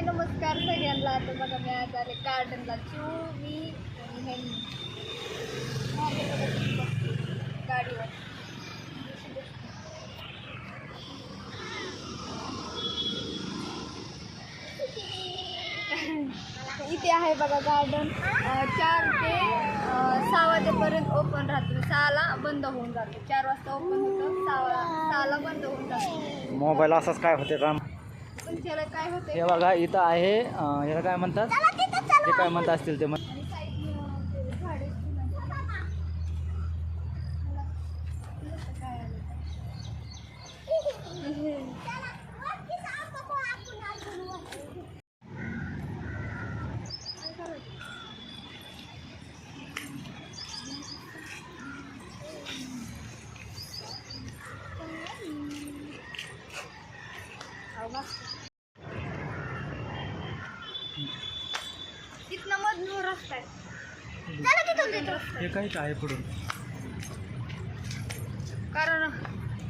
हाय नमस्कार सगळ्यांना. आता बघा मी आज आले गार्डनला चिव मी गाडीवर. इथे आहे बघा गार्डन चार ते सहा वाजेपर्यंत ओपन राहते. सहाला बंद होऊन जातो. चार वाजता ओपन होतं सहा सहाला बंद होऊन जातो. मोबाईल असाच काय होते का पण त्याला काय होते हे बघा इथं आहे अं, ह्याला काय म्हणतात? ते काय म्हणतात असतील ते म्हण- आणि साईडनं ते झाडे फुलांची. मला कसं काय आलं काय करायचं? अहो, बस. तिथनं मधनं रस्ता आहे. चला तिथून तिथून. रस्ता आहे. हे काहीच आहे पुढून कारण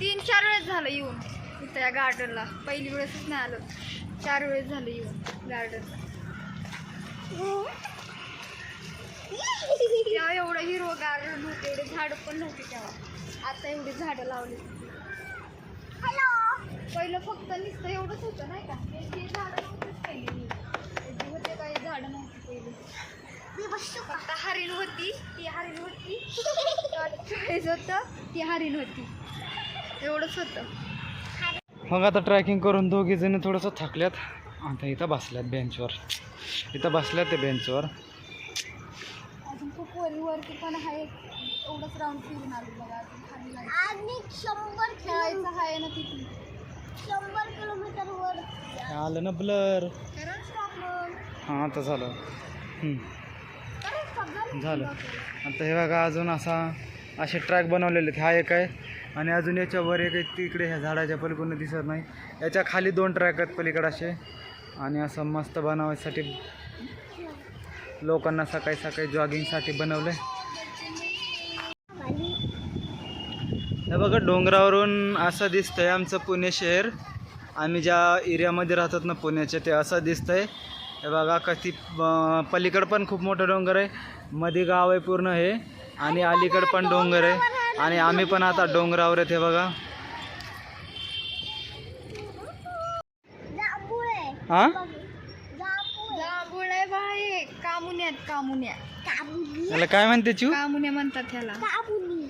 तीन चार वेळेस झालं येऊन इथं या गार्डनला पहिली वेळेसच नाही आलो. चार वेळेस झालं येऊन गार्डन तेव्हा एवढं हिरवं गार्डन होतं एवढे झाडं पण नव्हती तेव्हा. आता एवढी झाडं लावली. पहिलं फक्त नुसतं एवढंच होतं नाही का? हे झाडं नव्हतीच हे होते काही झाडं नव्हती पहिली फक्त हरिण होती ती हरिण होती चॉईस होतं ती हरिण होती. एवढंच होतं. मग आता ट्रॅकिंग करून दोघी जण थोडंसं थकल्यात. आता इथं बसल्यात बेंचवर. इथं बसल्यात ते बेंचवर. अजून खूप वरी वरती पण आहे. एवढंच राऊंड फिरून आलो बघा. अजून खाली नाही. आणि शंभर खेळायचं आहे ना तिथे शंभर किलोमीटर वर आलं ना ब्लर कारण मग. हां आता झालं. हम्म. कारण stop झालं. झालं आता हे बघा अजून असा असे ट्रॅक बनवलेले आहेत हा एक आहे. आणि अजून याच्यावर एक तिकडे ह्या झाडाच्या पलीकडून दिसत नाही. याच्या खाली दोन ट्रॅक आहेत पलीकडे असे. आणि असं मस्त बनवायसाठी लोकांना सकाळी सकाळी जॉगिंगसाठी बनवलं. हे बघा डोंगरावरून असं दिसतंय आमचं पुणे शहर. आम्ही ज्या एरियामध्ये राहतात ना पुण्याचे ते असं दिसतंय. हे बघा कधी पलीकडं पण खूप मोठं डोंगर आहे. मध्ये गाव आहे पूर्ण हे. आणि अलीकडं पण डोंगर आहे. आणि आम्ही पण आता डोंगरावर आहेत हे बघा. जांभूळ आहे हां? जांभूळ जांभूळ आहे बाई. कामुन्यात कामुन्या काबुली याला काय म्हणते चू कामुन्या म्हणतात ह्याला. काबुली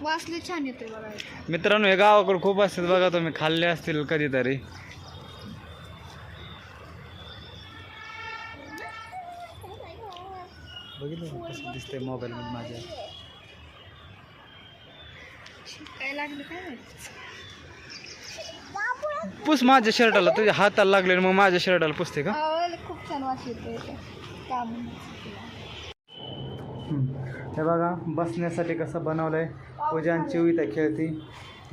वासले छान येते बघा. मित्रांनो हे गावाकडे खूप असतात बघा तुम्ही. खाल्ले असतील कधीतरी. बघितलं कसं दिसतंय मोबाईलमध्ये माझ्या. काय लागलं काय पुस माझ्या शर्टाला तुझ्या हाताला लागले मग माझ्या शर्टाला पुसते का? खूप छान वास हम्म. हे बघा बसण्यासाठी कसं चिवित खेळती.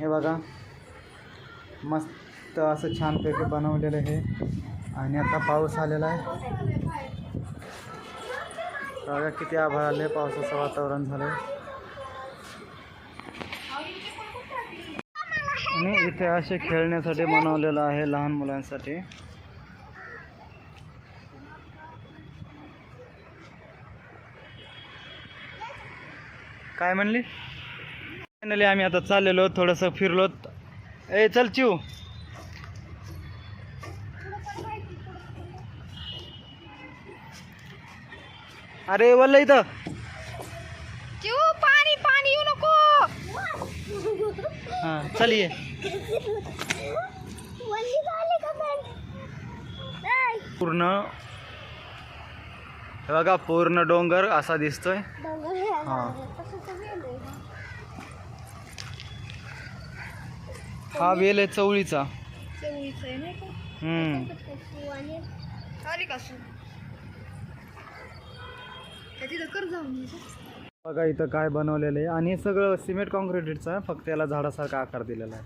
हे बघा मस्त असं छानपैकी बनवलेलं आहे. आणि आता पाऊस आलेला आहे. बघा किती आभाळ आले पावसाचं वातावरण झालं आणि इथे असे खेळण्यासाठी बनवलेलं आहे लहान मुलांसाठी. काय म्हणली? फायनली आम्ही आता चाललेलो थोडंसं फिरलो ए चल चिव अरे वल्ल इथं. पाणी पाणी येऊ नको. हां चल ये. पूर्ण. हे बघा पूर्ण डोंगर असा दिसतोय. डोंगर हे हा. वेल आहे. हा वेल आहे चवळीचा. हम्म कशी आणि आली का सू त्या तिथं कर जाऊन ये. बघा इथं काय बनवलेलं आहे. आणि हे सगळं सिमेंट कॉन्क्रीटचं आहे फक्त याला झाडासारखा आकार दिलेला आहे.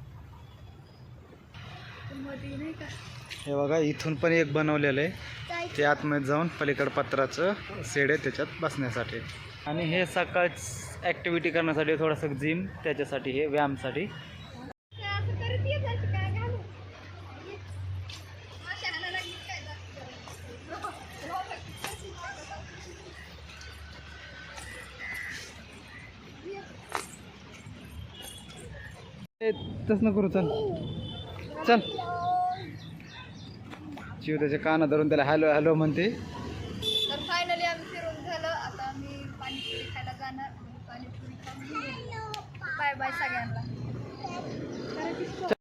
हे बघा इथून पण एक बनवलेलं आहे. ते आतमध्ये जाऊन पलीकड पत्राचं शेड आहे त्याच्यात बसण्यासाठी. आणि हे सकाळ ॲक्टिव्हिटी करण्यासाठी थोडंसं जिम त्याच्यासाठी हे व्यायामसाठी असं करत ये जायचं काय घालू ये. माश्या ए, तस नको करू चल. चल. शिव त्याच्या काना धरून त्याला हॅलो हॅलो म्हणते. तर फायनली आम्ही फिरून झालं. आता आम्ही पाणीपुरी खायला जाणार. पाणीपुरी बाय बाय सगळ्यांना.